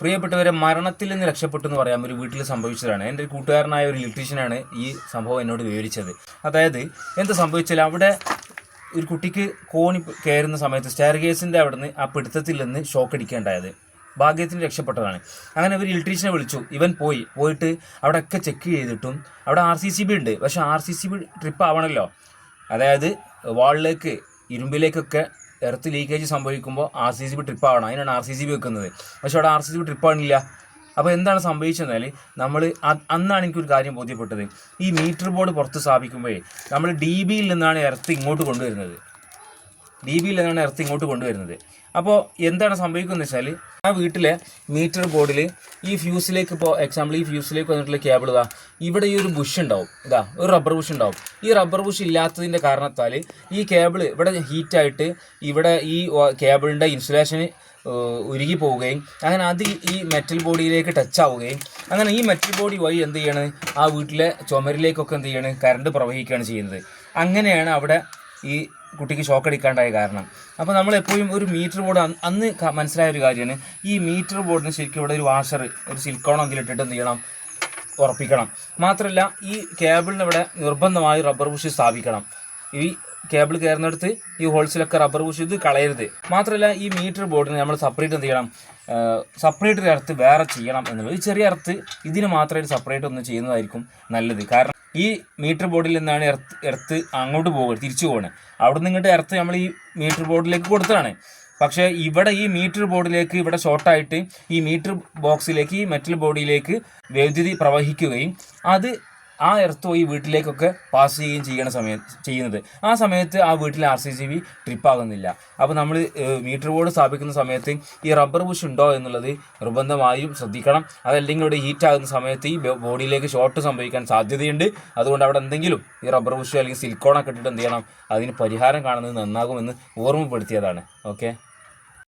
പ്രിയപ്പെട്ടവരെ മരണത്തിൽ നിന്ന് രക്ഷപ്പെട്ടു എന്ന് പറയാം. ഒരു വീട്ടിൽ സംഭവിച്ചതാണ്. എന്റെ ഒരു കൂട്ടുകാരനായ ഒരു ഇലക്ട്രീഷ്യനാണ് ഈ സംഭവം എന്നോട് വിവരിച്ചത്. അതായത് എന്ത് സംഭവിച്ചാൽ അവിടെ ഒരു കുട്ടിക്ക് കോണി കയറുന്ന സമയത്ത് സ്റ്റെയർ കേസിന്റെ അവിടുന്ന് ആ പിടുത്തത്തിൽ നിന്ന് ഷോക്ക് അടിക്കേണ്ടായത്. ഭാഗ്യത്തിന് രക്ഷപ്പെട്ടതാണ്. അങ്ങനെ ഒരു ഇലക്ട്രീഷ്യനെ വിളിച്ചു. ഇവൻ പോയി. പോയിട്ട് അവിടെ ഒക്കെ ചെക്ക് ചെയ്തിട്ടും അവിടെ ആർ സി സി ബി ഉണ്ട്. പക്ഷേ R C C B trip ആവണമല്ലോ അതായത് വാളിലേക്ക് ഇരുമ്പിലേക്കൊക്കെ എർത്ത് ലീക്കേജ് സംഭവിക്കുമ്പോൾ R C C B trip ആവണം. അതിനാണ് ആർ സി സി ബി വെക്കുന്നത്. പക്ഷെ അവിടെ R C C B trip ആവണില്ല. അപ്പോൾ എന്താണ് സംഭവിച്ചതെന്നാൽ നമ്മൾ അന്നാണ് എനിക്കൊരു കാര്യം ബോധ്യപ്പെട്ടത്. ഈ മീറ്റർ ബോർഡ് പുറത്ത് സ്ഥാപിക്കുമ്പോഴേ നമ്മൾ ഡി ബിയിൽ നിന്നാണ് എർത്ത് ഇങ്ങോട്ട് കൊണ്ടുവരുന്നത്. ഡി ബിയിൽ നിന്നാണ് എർത്ത് ഇങ്ങോട്ട് കൊണ്ടുവരുന്നത്. അപ്പോൾ എന്താണ് സംഭവിക്കുന്നത് വെച്ചാൽ ആ വീട്ടിലെ മീറ്റർ ബോർഡിൽ ഈ ഫ്യൂസിലേക്ക് ഇപ്പോൾ എക്സാമ്പിൾ ഈ ഫ്യൂസിലേക്ക് വന്നിട്ടുള്ള കേബിൾ ഇതാ ഇവിടെ ഈ ഒരു ബുഷ് ഉണ്ടാവും. ഇതാ ഒരു റബ്ബർ ബുഷ് ഉണ്ടാവും. ഈ റബ്ബർ ബുഷ് ഇല്ലാത്തതിന്റെ കാരണത്താൽ ഈ കേബിൾ ഇവിടെ ഹീറ്റായിട്ട് ഇവിടെ ഈ കേബിളിന്റെ ഇൻസുലേഷന് ഉരുകി പോവുകയും അങ്ങനെ അത് ഈ മെറ്റൽ ബോഡിയിലേക്ക് ടച്ച് ആവുകയും അങ്ങനെ ഈ മെറ്റൽ ബോഡി വഴി എന്ത് ചെയ്യാണ്? ആ വീട്ടിലെ ചുമരിലേക്കൊക്കെ എന്ത് ചെയ്യാണ്? കറണ്ട് പ്രവഹിക്കുകയാണ് ചെയ്യുന്നത്. അങ്ങനെയാണ് അവിടെ ഈ കുട്ടിക്ക് ഷോക്ക് അടിക്കാണ്ടായ കാരണം. അപ്പോൾ നമ്മൾ എപ്പോഴും ഒരു മീറ്റർ ബോർഡ് അന്ന് മനസ്സിലായ ഒരു കാര്യമാണ്. ഈ മീറ്റർ ബോർഡിന് ശരിക്കും ഇവിടെ ഒരു വാഷർ ഒരു സിൽക്കോണോ എങ്കിലും ഇട്ടിട്ട് എന്ത് ചെയ്യണം? ഉറപ്പിക്കണം. മാത്രമല്ല ഈ കേബിളിന് ഇവിടെ നിർബന്ധമായി റബ്ബർ ബുഷ് സ്ഥാപിക്കണം. ഈ കേബിൾ കയറുന്നിടത്ത് ഈ ഹോൾസിലൊക്കെ റബ്ബർ ബുഷ് ഇത് കളയരുത്. മാത്രമല്ല ഈ മീറ്റർ ബോർഡിന് നമ്മൾ സെപ്പറേറ്റ് എന്ത് ചെയ്യണം? സെപ്പറേറ്റ് ഒരു എർത്ത് വേറെ ചെയ്യണം എന്നുള്ളത്. ഈ ചെറിയ എർത്ത് ഇതിന് മാത്രമായിട്ട് സെപ്പറേറ്റ് ഒന്ന് ചെയ്യുന്നതായിരിക്കും നല്ലത്. കാരണം ഈ മീറ്റർ ബോർഡിൽ നിന്നാണ് എർത്ത് എർത്ത് അങ്ങോട്ട് പോകുക തിരിച്ചു പോകണേ അവിടെ നിന്ന് ഇങ്ങോട്ട് എർത്ത് നമ്മൾ ഈ മീറ്റർ ബോർഡിലേക്ക് കൊടുത്തതാണ്. പക്ഷേ ഇവിടെ ഈ മീറ്റർ ബോർഡിലേക്ക് ഇവിടെ ഷോർട്ടായിട്ട് ഈ മീറ്റർ ബോക്സിലേക്ക് ഈ മെറ്റൽ ബോഡിയിലേക്ക് വൈദ്യുതി പ്രവഹിക്കുകയും അത് ആ എർത്ത് ഈ വീട്ടിലേക്കൊക്കെ പാസ് ചെയ്യുകയും ചെയ്യണ സമയത്ത് ചെയ്യുന്നത്. ആ സമയത്ത് ആ വീട്ടിൽ ആർ സി സി ബി ട്രിപ്പാകുന്നില്ല അപ്പോൾ നമ്മൾ മീറ്റർ ബോർഡ് സ്ഥാപിക്കുന്ന സമയത്ത് ഈ റബ്ബർ ബുഷ് ഉണ്ടോ എന്നുള്ളത് നിർബന്ധമായും ശ്രദ്ധിക്കണം. അതല്ലെങ്കിൽ ഇവിടെ ഹീറ്റ് ആകുന്ന സമയത്ത് ഈ ബോഡിയിലേക്ക് ഷോർട്ട് സംഭവിക്കാൻ സാധ്യതയുണ്ട്. അതുകൊണ്ട് അവിടെ എന്തെങ്കിലും ഈ റബ്ബർ ബുഷ് അല്ലെങ്കിൽ സിലിക്കോണൊക്കെ ഇട്ടിട്ട് എന്ത് ചെയ്യണം? അതിന് പരിഹാരം കാണുന്നത് നന്നാകുമെന്ന് ഓർമ്മപ്പെടുത്തിയതാണ്. ഓക്കെ